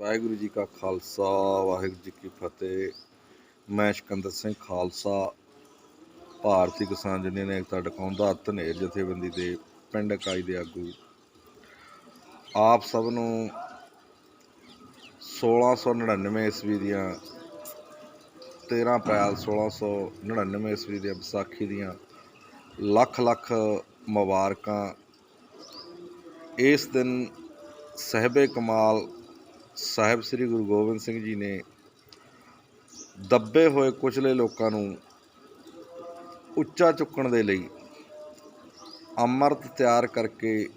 ਵਾਹਿਗੁਰੂ ਜੀ ਕਾ ਖਾਲਸਾ, ਵਾਹਿਗੁਰੂ ਜੀ ਕੀ ਫਤਿਹ। ਮੈਂ ਸਿਕੰਦਰ ਸਿੰਘ ਖਾਲਸਾ, ਭਾਰਤੀ ਕਿਸਾਨ ਯੂਨੀਅਨ ਏਕਤਾ ਟਿਕਾਉਂਦਾ ਧਨੇਰ ਜਥੇਬੰਦੀ ਦੇ ਪਿੰਡ ਇਕਾਈ ਦੇ ਆਗੂ। ਆਪ ਸਭ ਨੂੰ 1699 ਈਸਵੀ ਦੀਆਂ 13 ਅਪ੍ਰੈਲ 1699 ਈਸਵੀ ਦੀਆਂ ਵਿਸਾਖੀ ਦੀਆਂ ਲੱਖ ਲੱਖ ਮੁਬਾਰਕਾਂ। ਇਸ ਦਿਨ ਸਹਿਬੇ ਕਮਾਲ ਸਾਹਿਬ ਸ੍ਰੀ ਗੁਰੂ ਗੋਬਿੰਦ ਸਿੰਘ ਜੀ ਨੇ ਦੱਬੇ ਹੋਏ ਕੁਚਲੇ ਲੋਕਾਂ ਨੂੰ ਉੱਚਾ ਚੁੱਕਣ ਦੇ ਲਈ ਅੰਮ੍ਰਿਤ ਤਿਆਰ ਕਰਕੇ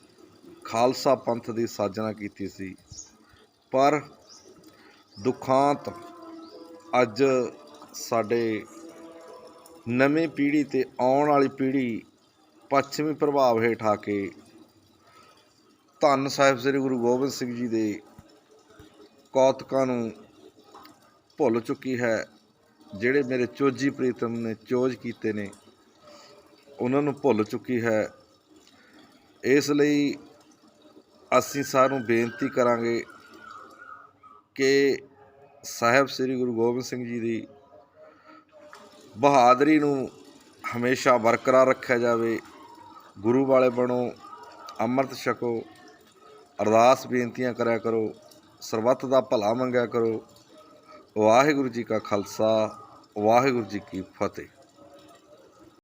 ਖਾਲਸਾ ਪੰਥ ਦੀ ਸਾਜਨਾ ਕੀਤੀ ਸੀ। ਪਰ ਦੁਖਾਂਤ ਅੱਜ ਸਾਡੇ ਨਵੀਂ ਪੀੜ੍ਹੀ ਤੇ ਆਉਣ ਵਾਲੀ ਪੀੜ੍ਹੀ ਪੱਛਮੀ ਪ੍ਰਭਾਵ ਹੇਠ ਆ ਕੇ ਧੰਨ ਸਾਹਿਬ ਸ੍ਰੀ ਗੁਰੂ ਗੋਬਿੰਦ ਸਿੰਘ ਜੀ ਦੇ ਕੌਤਕਾਂ ਨੂੰ ਭੁੱਲ ਚੁੱਕੀ ਹੈ, ਜਿਹੜੇ ਮੇਰੇ ਚੋਜੀ ਪ੍ਰੀਤਮ ਨੇ ਚੋਜ ਕੀਤੇ ਨੇ, ਉਹਨਾਂ ਨੂੰ ਭੁੱਲ ਚੁੱਕੀ ਹੈ। ਇਸ ਲਈ ਅਸੀਂ ਸਾਰਿਆਂ ਨੂੰ ਬੇਨਤੀ ਕਰਾਂਗੇ ਕਿ ਸਾਹਿਬ ਸ੍ਰੀ ਗੁਰੂ ਗੋਬਿੰਦ ਸਿੰਘ ਜੀ ਦੀ ਬਹਾਦਰੀ ਨੂੰ ਹਮੇਸ਼ਾ ਬਰਕਰਾਰ ਰੱਖਿਆ ਜਾਵੇ। ਗੁਰੂ ਵਾਲੇ ਬਣੋ, ਅੰਮ੍ਰਿਤ ਛਕੋ, ਅਰਦਾਸ ਬੇਨਤੀਆਂ ਕਰਿਆ ਕਰੋ। ਸਰਬੱਤ ਦਾ ਭਲਾ ਮੰਗਿਆ ਕਰੋ। ਵਾਹਿਗੁਰੂ ਜੀ ਕਾ ਖਾਲਸਾ ਵਾਹਿਗੁਰੂ ਜੀ ਕੀ ਫਤਿਹ।